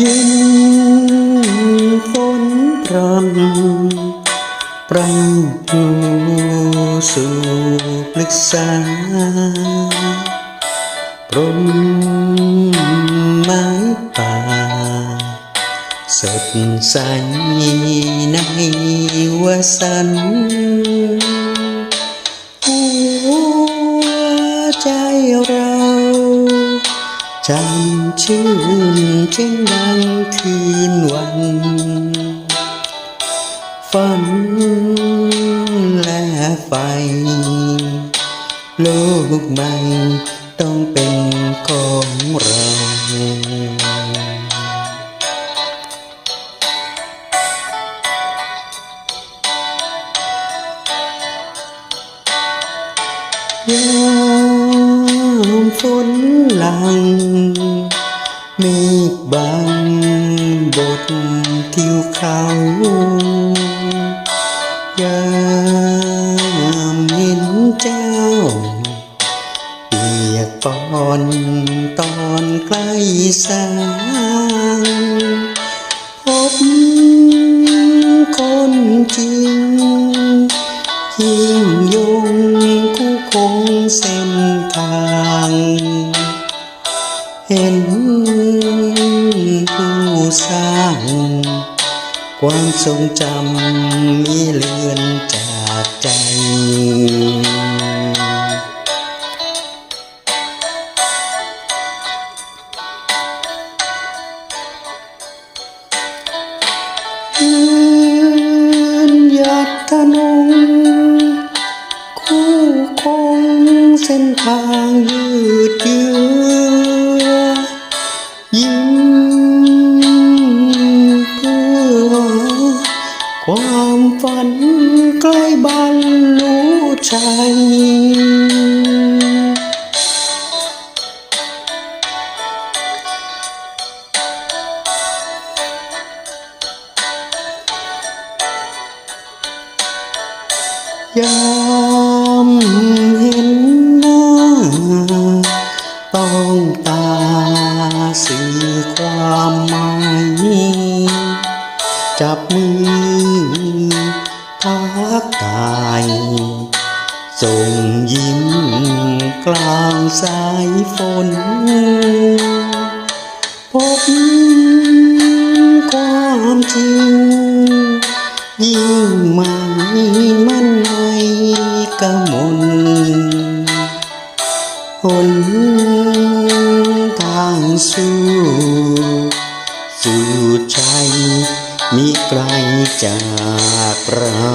ยินฝนพรำปรำหูสู่ปรึกษาปรมไม้ป่า สดใสในวสันหัวใจเรา จำชื่นเช่นดังคืนวัน ฝันและไฟโลกใหม่ต้องเป็นของเรายาม ฝนหลัง เมฆบังบททิวเขายามเห็นเจ้า เปียกปอนตอนใกล้สางพบคนจริง นทางเห็นผู้สร้างคว ส้นทางยืดเยื้อยิ้มเพื่อความฝันใกล้บรรลุชัยยา งตาสื่อความหมายจับมือทักทายส่งยิ้มกลางสายฝน พบความจริงยิ่งหมามั่นในกมลหน งสู้ สู่ใจมิไกลจากเรา